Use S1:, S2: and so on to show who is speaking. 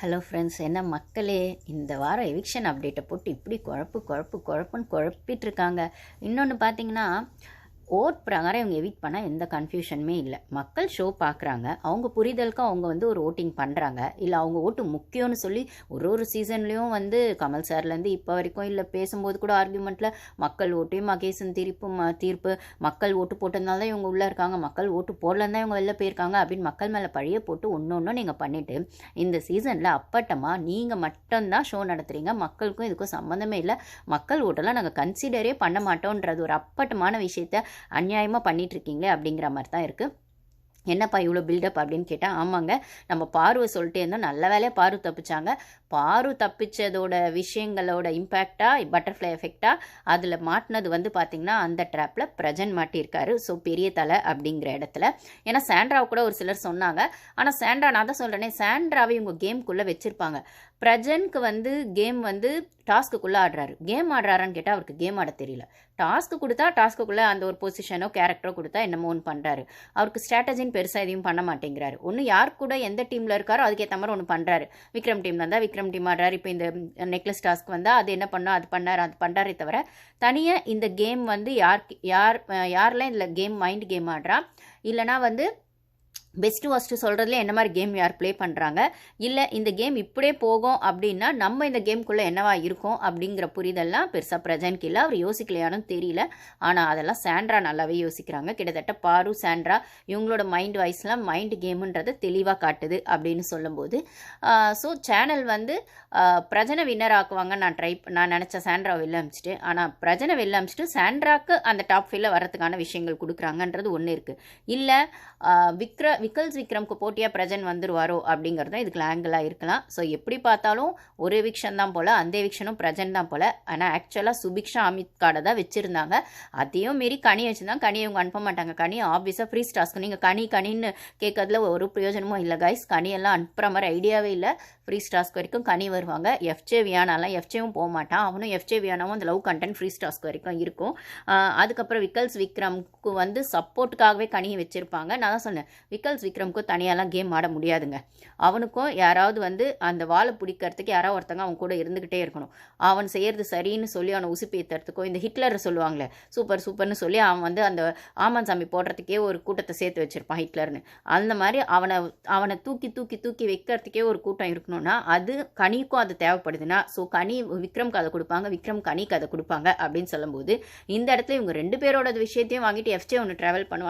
S1: Hello friends என்ன மக்களே? இந்த வாரம் எவிக்ஷன் அப்டேட்டை போட்டு இப்படி குழப்பு குழப்பு குழப்புன்னு குழப்பிட்டு இருக்காங்க. இன்னொன்று பார்த்தீங்கன்னா ஓட் பிரகாரம் இவங்க எவிட் பண்ணால் எந்த கன்ஃபியூஷனுமே இல்லை. மக்கள் ஷோ பார்க்குறாங்க அவங்க புரிதலுக்கு அவங்க வந்து ஒரு ஓட்டிங் பண்ணுறாங்க இல்லை அவங்க ஓட்டு முக்கியம்னு சொல்லி ஒரு ஒரு சீசன்லேயும் வந்து கமல் சார்லேருந்து இப்போ வரைக்கும் இல்லை பேசும்போது கூட ஆர்கியூமெண்ட்டில் மக்கள் ஓட்டையும் மகேசன் தீர்ப்பு ம தீர்ப்பு மக்கள் ஓட்டு போட்டதுனால தான் இவங்க உள்ளே இருக்காங்க. மக்கள் ஓட்டு போடலன்னு தான் இவங்க வெளில போயிருக்காங்க. அப்படின்னு மக்கள் மேலே பழிய போட்டு ஒன்று ஒன்றும் நீங்கள் பண்ணிவிட்டு இந்த சீசனில் அப்பட்டமாக நீங்கள் மட்டும்தான் ஷோ நடத்துகிறீங்க மக்களுக்கும் இதுக்கும் சம்மந்தமே இல்லை. மக்கள் ஓட்டெல்லாம் நாங்கள் கன்சிடரே பண்ண மாட்டோன்றது ஒரு அப்பட்டமான விஷயத்த அநியாயமாக பண்ணிட்டு இருக்கீங்களே அப்படிங்கிற மாதிரி தான் இருக்குது என்னப்பா இவ்வளோ பில்டப் அப்படின்னு கேட்டால் ஆமாங்க. நம்ம பார்வை சொல்லிட்டே இருந்தோம். நல்ல வேலையாக பாரு தப்பிச்சாங்க. பாரு தப்பிச்சதோட விஷயங்களோட இம்பேக்டாக பட்டர்ஃப்ளை எஃபெக்டாக அதில் மாட்டினது வந்து பார்த்திங்கன்னா அந்த ட்ராப்பில் பிரஜன் மாட்டியிருக்காரு. ஸோ பெரிய தலை அப்படிங்கிற இடத்துல. ஏன்னா சாண்ட்ராவை கூட ஒரு சிலர் சொன்னாங்க. ஆனால் சாண்ட்ரா நான் தான் சொல்கிறேனே சாண்ட்ராவை இவங்க கேம்குள்ளே வச்சுருப்பாங்க. பிரஜனுக்கு வந்து கேம் வந்து டாஸ்க்குள்ளே ஆடுறாரு. கேம் ஆடுறாரான்னு கேட்டால் அவருக்கு கேம் ஆட தெரியல. டாஸ்க்கு கொடுத்தா டாஸ்க்குள்ளே அந்த ஒரு பொசிஷனோ கேரக்டரோ கொடுத்தா என்னமோ ஒன்று பண்ணுறாரு அவருக்கு ஸ்ட்ராட்டஜின்னு பெருசாக எதையும் பண்ண மாட்டேங்கிறாரு. ஒன்று யார் கூட எந்த டீமில் இருக்காரோ அதுக்கேற்ற மாதிரி ஒன்று பண்ணுறாரு விக்ரம் டீம் வந்தால் விக்ரம் டீம் ஆடுறாரு. இப்போ இந்த நெக்லஸ் டாஸ்க் வந்தால் அது என்ன பண்ணோம் அது பண்ணார் அது பண்ணுறாரே தவிர தனியாக இந்த கேம் வந்து யார் யார் யாரெல்லாம் இதில் கேம் மைண்ட் கேம் ஆடுறா இல்லைனா வந்து பெஸ்ட்டு ஃபஸ்ட்டு சொல்கிறதுல என்ன மாதிரி கேம் யார் ப்ளே பண்ணுறாங்க இல்லை இந்த கேம் இப்படியே போகும் அப்படின்னா நம்ம இந்த கேம்குள்ளே என்னவா இருக்கும் அப்படிங்கிற புரிதெல்லாம் பெருசாக பிரஜன்க்கு இல்லை. அவர் யோசிக்கலையானு தெரியல. ஆனால் அதெல்லாம் சாண்ட்ரா நல்லாவே யோசிக்கிறாங்க. கிட்டத்தட்ட பாரு சாண்ட்ரா இவங்களோட மைண்ட் வாய்ஸ்லாம் மைண்ட் கேமுன்றதை தெளிவாக காட்டுது அப்படின்னு சொல்லும்போது ஸோ சேனல் வந்து பிரஜனை வின்னர் ஆக்குவாங்க நான் ட்ரை நான் நினச்ச சாண்ட்ரா வெளில அமிச்சிட்டு ஆனால் பிரஜனை வெளில அமிச்சிட்டு சாண்ட்ராக்கு அந்த டாப் ஃபீல்டில் வரதுக்கான விஷயங்கள் கொடுக்குறாங்கன்றது ஒன்று இருக்குது இல்லை விக்ர விக்கல்ஸ் விக்ரம்க்கு போட்டியாக பிரஜன் வந்துருவாரோ தான் இதுக்கு ஆங்கிளாக இருக்கலாம். ஸோ எப்படி பார்த்தாலும் ஒரு எவிக்ஷன் தான் போல் அந்த எவிக்ஷனும் பிரஜன் தான் போல். ஆனால் ஆக்சுவலாக சுபிக்ஷா அமித் கார்டை தான் வச்சுருந்தாங்க. அதையும் மீறி கனி வச்சுருந்தாங்க. கனி இவங்க அனுப்ப மாட்டாங்க. கனி ஆப்வியஸாக ஃப்ரீ ஸ்டாஸ்க்கு நீங்கள் கனி கனின்னு கேட்கறதுல ஒரு பிரயோஜனமும் இல்லை கைஸ் கனியெல்லாம் அனுப்புகிற மாதிரி ஐடியாவே இல்லை. ஃப்ரீ ஸ்டாஸ்க் வரைக்கும் கனி வருவாங்க. எஃப்ஜே வியானாலாம் எஃப்ஜேவும் போக மாட்டான். அவனும் எஃப்ஜே வியானாவும் அந்த லவ் கண்டென்ட் ஃப்ரீ ஸ்டாஸ்க் வரைக்கும் இருக்கும். அதுக்கப்புறம் விக்கல்ஸ் விக்ரம்க்கு வந்து சப்போர்ட்டுக்காகவே கனியை வச்சுருப்பாங்க. நான் தான் சொன்னேன். விக்கல்ஸ் விக்ரம்க்கும் தனியாலாம் கேம் ஆட முடியாதுங்க. அவனுக்கும் யாராவது வந்து அந்த வாழை பிடிக்கிறதுக்கு யாராவது ஒருத்தங்க அவன் கூட இருந்துக்கிட்டே இருக்கணும். அவன் செய்கிறது சரின்னு சொல்லி அவனை உசுப்பேற்றுறதுக்கோ இந்த ஹிட்லரை சொல்லுவாங்களே சூப்பர் சூப்பர்னு சொல்லி அவன் வந்து அந்த ஆமான் சாமி போடுறதுக்கே ஒரு கூட்டத்தை சேர்த்து வச்சுருப்பான் ஹிட்லர்னு. அந்த மாதிரி அவனை அவனை தூக்கி தூக்கி தூக்கி வைக்கிறதுக்கே ஒரு கூட்டம் இருக்கணும்னா அது கனிக்கும் அது தேவைப்படுதுன்னா ஸோ கனி விக்ரம் அதை கொடுப்பாங்க விக்ரம் கனிக்கு அதை கொடுப்பாங்க அப்படின்னு சொல்லும்போது இந்த இடத்துல இவங்க ரெண்டு பேரோட விஷயத்தையும் வாங்கிட்டு எஃப்ஜே ஒன்று ட்ராவல் பண்ணுவான்.